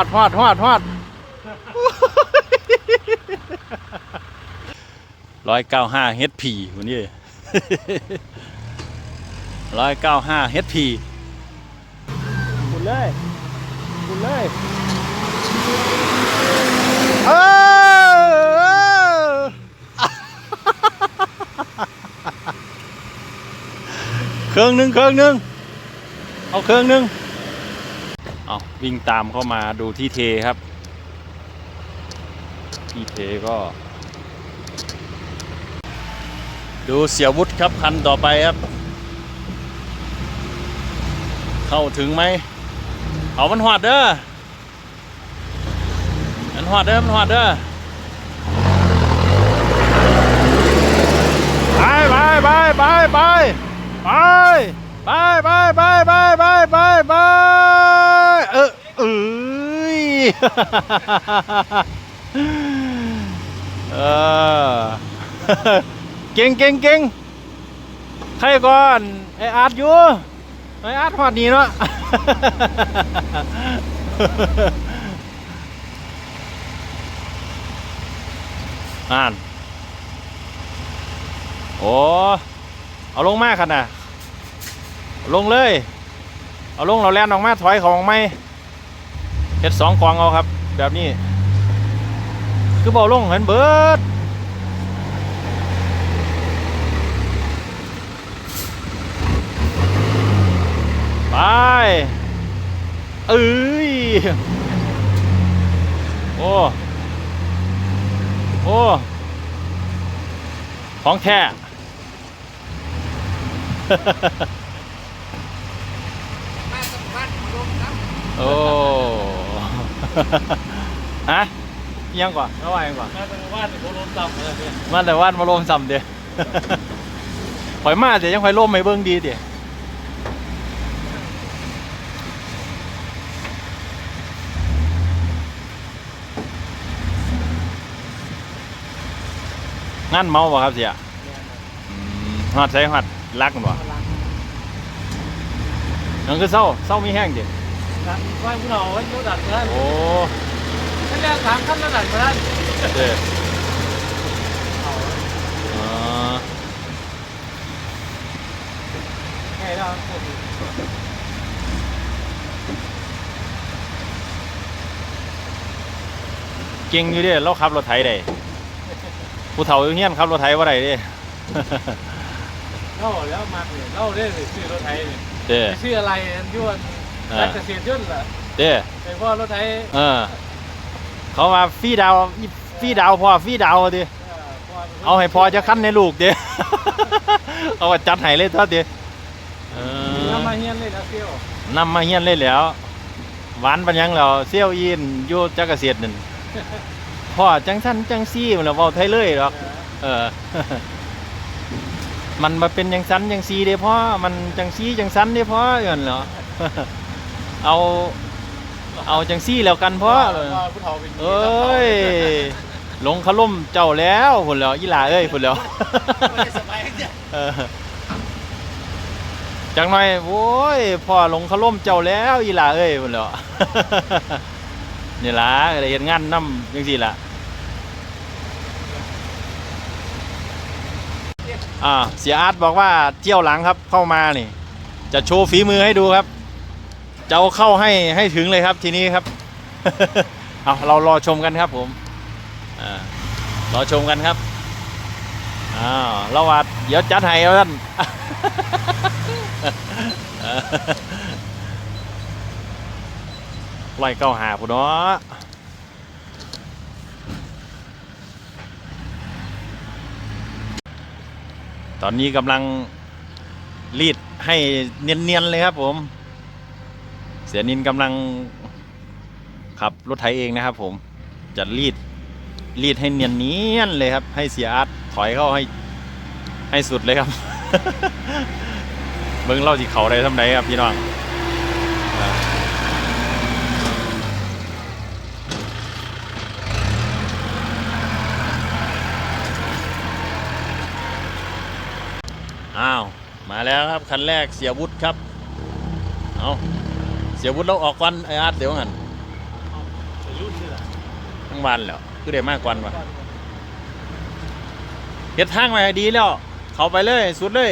อดฮอดฮอดฮอดร้อยเก้าห้าเฮดพีวันนี้ร้อยเก้าห้าเฮดพีคุณเลยคุณเลยเออเครื่องหนึ่งเครื่องหนึ่งเอาเครื่องหนึ่งเอา วิ่งตามเข้ามาดูที่เทครับ ที่เทก็ ดูเสียวุฒิครับคันต่อไปครับ เข้าถึงไหมเอามันหอดเด้อมันหอดเด้อมันหอดเด้อไปไปไปไปไปไปไปไปไปไปไปไปไป เอ้ยเออเก่งเก่งเก่งใครก่อนไออาร์ตอยู่ไออาร์ตหอดนี้เนาะอ่านโอ้เอาลงมากขนาดลงเลย เอาลงเราแล่นออกมาถอยของไม่ เฮ็ดสองกองเอาครับ แบบนี้ คือเบาลงเห็นเบิดไปเอ้ยโอ้โอ้ของแท้โอ้ ฮะยังก่อนระหว่างยังก่อนมาเป็นว่านโคโลนต่ำอะไรเนี่ยมาแต่ว่านมาลมซ้ำเดียข่อยมาเดี๋ยวยังข่อยล่มไม่เบิ่งดีเดี๋ยงานเมาบ่ครับเสียอืมฮอดใช้ฮอดรักมันบ่นั่นคือเศร้าเศร้ามีแห้งดิดันว่าผู้เราว่าโยดันมาโอ้ท่านแรกถามขั้นระดับมาท่านเด้ออ๋อไงเราเก่งอยู่เด้เราขับรถไถได้ผู้เฒ่าอยู่เฮียนขับรถไถบ่ได้เด้เล่าแล้วมาเนี่ยเล่าได้เลยชื่อรถไทยเนี่ยเด้อชื่ออะไรอันยวน อ่า รักเกษตรยนต์ล่ะเด้อไอ้พ่อรถไทยเออ เขามาฟรีดาวอีฟรีดาวพอฟรีดาวดิเอาให้พอจะขั้นในลูกเด้ เอาว่าจัดให้เลยเท่าเด้เออ น้ำมาเฮียนเลยนะเซี่ยวนำมาเฮียนเลยแหล้ว หวานปัญญังแล้วเซี่ยวยินอยู่จักเกษตรนั่นพ่อจังสั้นจังซี่มันแล้วเว้าไทยเลยหรอก เออ มันมาเป็นจังสันจังซีเด้พ่อมันจังซีจังสันเด้พ่ออย่างนั้นเหรอ เอาเอาจังซี่แล้วกันพ่อเลยว่าผู้เฒ่าเป็นเอ้ยหลงขล่มเจ้าแล้วพุ่นแล้วอีหลาเอ้ยพุ่นแล้วสบายเนี่ยเออจังหน่อยโว้ยพ่อหลงขล่มเจ้าแล้วอีหลาเอ้ยพุ่นแล้วนี่ล่ะก็ได้เห็นงานนำจังซี่ล่ะอ่าเสียอาร์ตบอกว่าเจี้ยวหลังครับเข้ามานี่ จะโชว์ฝีมือให้ดูครับ จะเอาเข้าให้ให้ถึงเลยครับทีนี้ครับ เอาเรารอชมกันครับผมอรอชมกันครับอ้าวเราวัดเดี๋ยวจัดให้ท่านไล่เก้าหาผู้เนาะตอนนี้กำลังรีดให้เนียนๆเลยครับผม เสียนินกำลังขับรถไถเองนะครับ ผมจะรีดรีดให้เนียนๆเลยครับ ให้เสียอาร์ตถอยเข้าให้ให้สุดเลยครับ เบิ้งเล่าสิเขาได้ทำไดครับพี่น้องอ้าว มาแล้วครับ คันแรกเสียวุฒิครับ เอา เสียวุฒิเราออกก่อนไอ้อาร์ตเดี๋ยวงั้นรุ่นนี่แหละทั้งวันแล้วคือได้มากกว่าวะเกียรทางมาให้ดีแล้ว เข้าไปเลยสุดเลย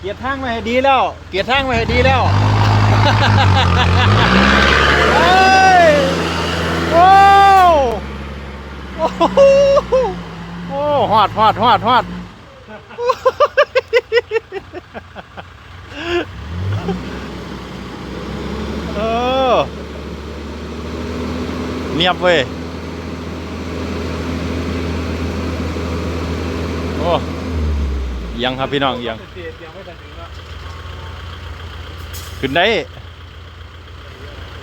เกียรทางมาให้ดีแล้ว เกียรทางมาให้ดีแล้วเฮ้ยโอ้โหโอ้ฮอดฮอดฮอดฮอด เออ เนียบเว้ย โอ้ยังครับพี่น้องยังขึ้นได้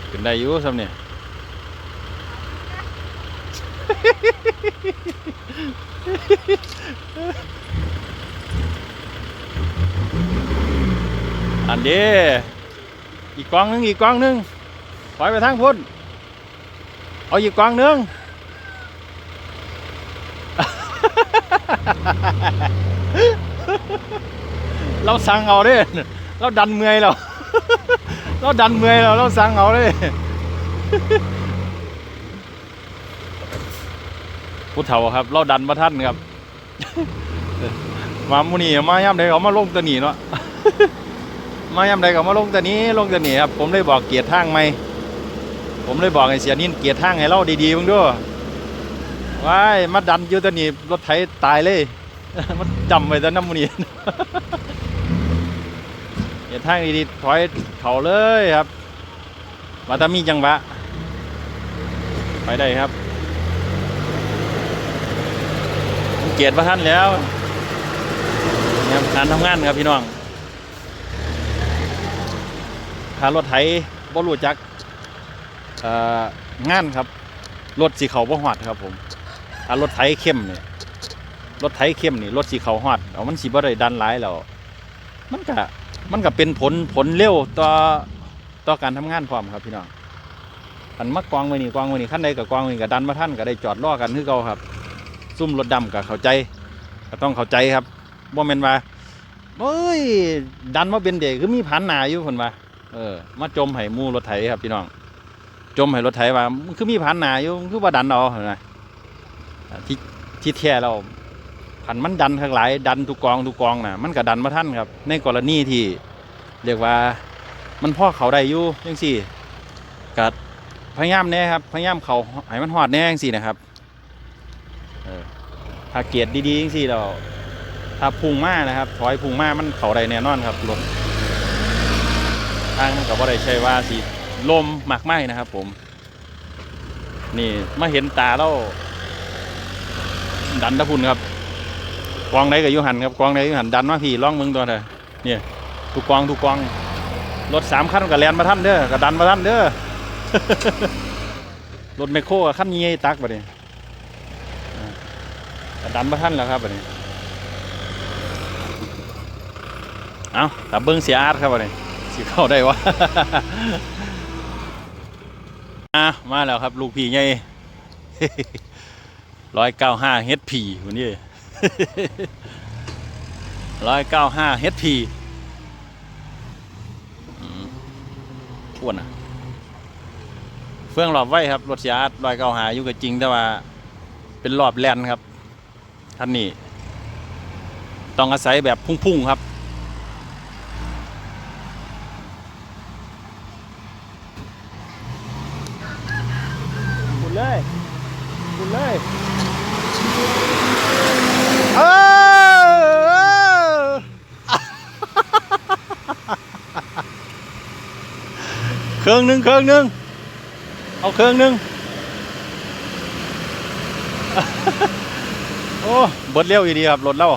ขึ้นได้อยู่สำเนี่ยอันเดีอีกกองหนึงอีกกองหนึง ถอยไปทางพุ่น เอาอีกกองหนึงเราสั่งเอาเด้เราดันเมื่อยเราเราดันเมื่อยเราเราสั่งเอาเด้ผู้เฒ่าครับ เราดันมาท่านครับ มามุนีมาย่ำใดเขามาลงตะหนีเนาะมาย่ำใดเขามาลงตะนี้ลงตะหนีครับ ผมเลยบอกเกียรติทางไหม ผมเลยบอกไอ้เสียนินเกียรติทางให้เราดีๆมึงด้วยว้ายมาดันอยู่ตะหนีรถไถตายเลยมันจำไว้ต่น้ำมุนีเกียรติทางดีๆถอยเขาเลยครับมาตามีจังหวะไปได้ครับเกียรติพระท่านแล้วการทำงานครับพี่น้องถ้ารถไถบ่รู้จัก งานครับ รถสีเขาบ่หอดครับผมถ้ารถไถเข้มเนี่ยรถไถเข้มนี่รถสีเขาหอดเอามันสีบ่ได้ดันหลายแล้วมันก็มันก็เป็นผลผลเร็วต่อต่อการทำงานพร้อมครับพี่น้องอันมักกองไว้นี่กองไว้นี่ขั้นใดกับกองไว้นี่กับดันมาท่านก็ได้จอดรอกันคือเก่าครับ ซุ่มรถดำก็เข้าใจ ก็ต้องเข้าใจครับบ่แม่นว่าเอ้ยดันมาเป็นเด็กคือมีผันหนาอยู่เพิ่นว่าเออมาจมให้หมูรถไถครับพี่น้อง จมให้รถไถว่ามันคือมีผันหนาอยู่มันคือว่าดันเอาเห็นไหมที่ที่แท้เราผันมันดันข้างหลายดันทุกกองทุกกองน่ะมันก็ดันมาท่านครับ ในกรณีที่เรียกว่ามันพ่อเขาได้อยู่จังซี่ก็พยายามแน่ครับพยายามเขาให้มันหอดแน่จังซี่นะครับถ้าเกียรดีๆจริงๆเราถ้าพุ่งมานะครับถอยพุ่งมามันเขาได้แน่นอนครับรถทางมันก็บ่ได้ใช่ว่าสิ ลมหมากไหมนะครับ ผม นี่มาเห็นตาเราดันตะพุนครับกองไหนกับยุหันครับกองไหนยุหันดันมาพี่ล่องมึงตัวเถอะเนี่ยทุกกองทุกกองรถสามคันกับแลนมาท่านเด้อกับดันมาท่านเด้อรถไมโครกับขั้นยี่ตักไปเนี่ยก็ดันมาท่านแล้วครับอันนี้เอาแต่เบิ้งเสียอาร์ตครับอันนี้สิเข้าได้วะ อะมาแล้วครับ ลูกพี่ใหญ่ร้อยเก้าห้าเฮดพีวันนี้ร้อยเก้าห้าเฮดพีอ้วนอะ เฟื่องหลอบไว้ครับ รถเสียาร์ตร้อยเก้าหาอยู่กับจริงแต่ว่า เป็นรอบแลนครับท่านนี่ต้องอาศัยแบบพุ่งๆครับ หมุนเลยหมุน เออเครื่องหนึ่งเครื่องหนึ่งเอาเครื่องหนึ่งโอ้เบิดเร็วอยู่ดีครับรถเรา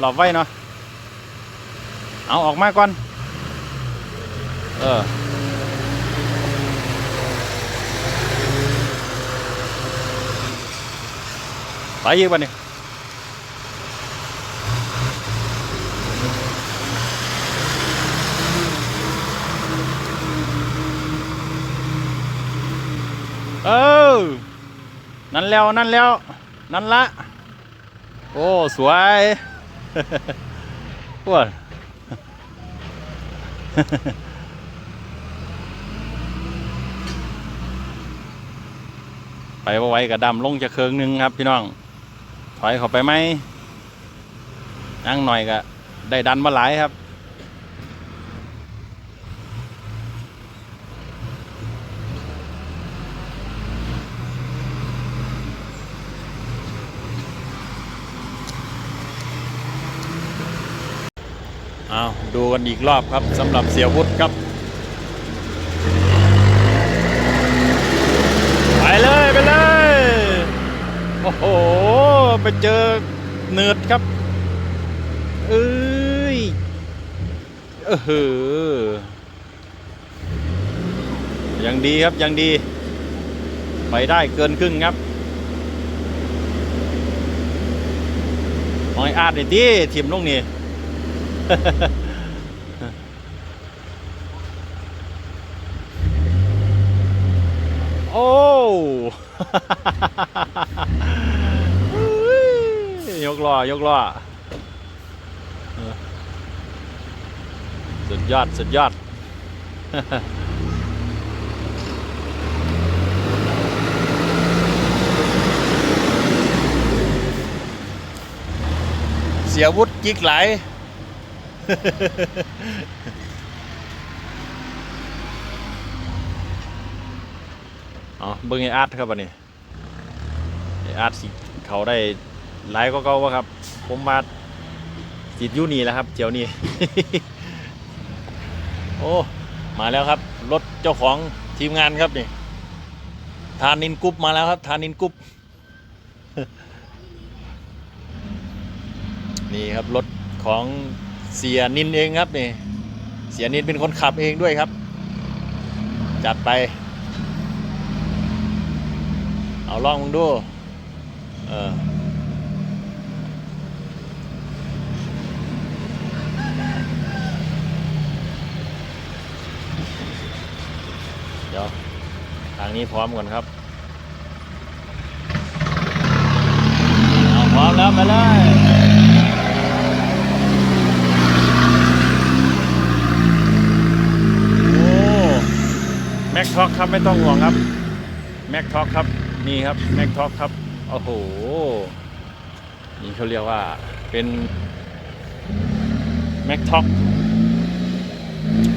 หลอบไว้เนาะเอาออกมาก่อน เออ ไปอีกวันนี้เออ นั่นแล้วนั่นแล้ว นั่นละ โอ้ สวยปวดไปไว้กับดำลงจะเคืองหนึงครับ พี่น้อง อยเข้าไปไหมนั่งหน่อยก็ได้ดันมาหลายครับ เอาดูกันอีกรอบครับสำหรับเสียวุฒิครับ ไปเลยไปเลย โอ้โห ไปเจอเนืดครับ เอ้ย เออหือยังดีครับยังดี ไปได้เกินครึ่งครับหอยอาดนี่ดิทีมลงนี่โอ้ กล้อยกล้อสุดยอด สุดยอด เสียวุฒิจิกไหลอ๋อเบิ่งไออาร์ตครับวันนี้ไออาร์ตสิเขาได้ หลายก็เก่าวะครับ ผมมาติดอยูนี่แหล้วครับเจียวนี่ โอ้ มาแล้วครับ รถเจ้าของทีมงานครับนี่ทานินกรุ๊ปมาแล้วครับทานินกรุ๊ปนี่ครับรถของเสียนินเองครับนี่ เสียนินเป็นคนขับเองด้วยครับ จัดไป เอาลองมึงดู เออ เดี๋ยว ทาง นี้พร้อมก่อนครับเอาพร้อมแล้วไปเลยโอ้แม็กท็อกครับไม่ต้องห่วงครับแม็กท็อกครับนี่ครับแม็กท็อกครับโอ้โหนี่เขาเรียกว่าเป็นแม็กท็อก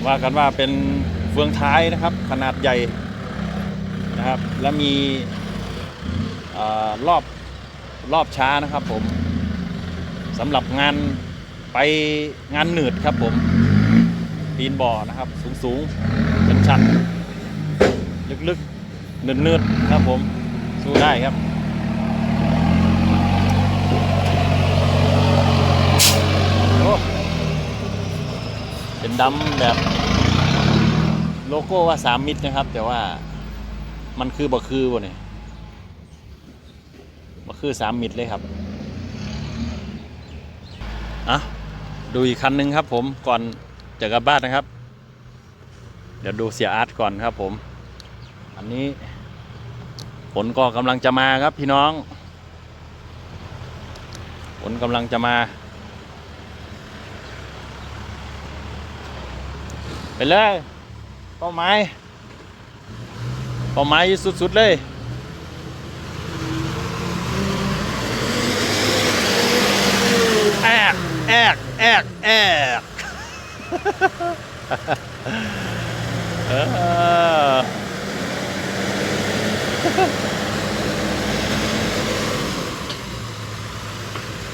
ว่ากันว่าเป็นเฟืองท้ายนะครับ ขนาดใหญ่ นะครับ และมีอรอบรอบช้านะครับผมสำหรับงานไปงานหนืดครับผมปีนบ่อนะครับสูงๆเป็นชันลึกๆเนืดๆครับผมสู้ได้ครับเป็นดำแบบโลโก้ว่าสามมิตรนะครับ แต่ว่า มันคือบ่คือบ่เนี่ยบ่คือสามมิตรเลยครับอะดูอีกคันหนึ่งครับผมก่อนจะกลับบ้านนะครับ เดี๋ยวดูเสียอาร์ตก่อนครับผม อันนี้ฝนก็กำลังจะมาครับพี่น้องฝนกำลังจะมา ไปเลยเป้าหมาย เป้าหมายสุด ๆ เลยแอกแอกแอกแอกเออ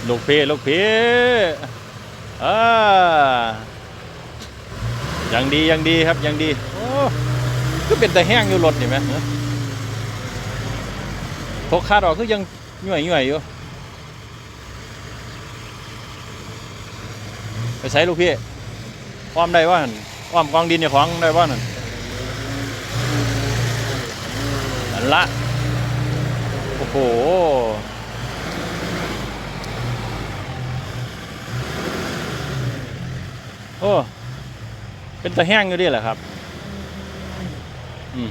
ลูกพี่ลูกพี่เออยังดียังดีครับยังดี ก็เป็นแต่แห้งอยู่รถเห็นไหมพกคาดออกคือยังหน่วยหน่วยอยู่ ไปใช้ลูกพี่อ้อมได้ว่านอ้อมกองดินอย่าของได้ว่านั่นนั่นละ โอ้โหโอ้ เป็นตะแห้งอยู่ดิแหละครับ อืม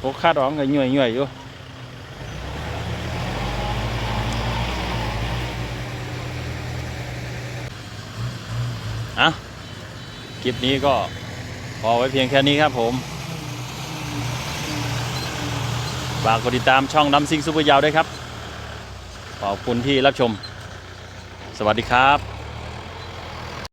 พวกคาดออกก็หน่วยหน่วยอยู่อะคลิปนี้ก็พอไว้เพียงแค่นี้ครับผมฝากกดติดตามช่องดำซิงซูเปอร์ยาวด้วยครับ ขอบคุณที่รับชม สวัสดีครับ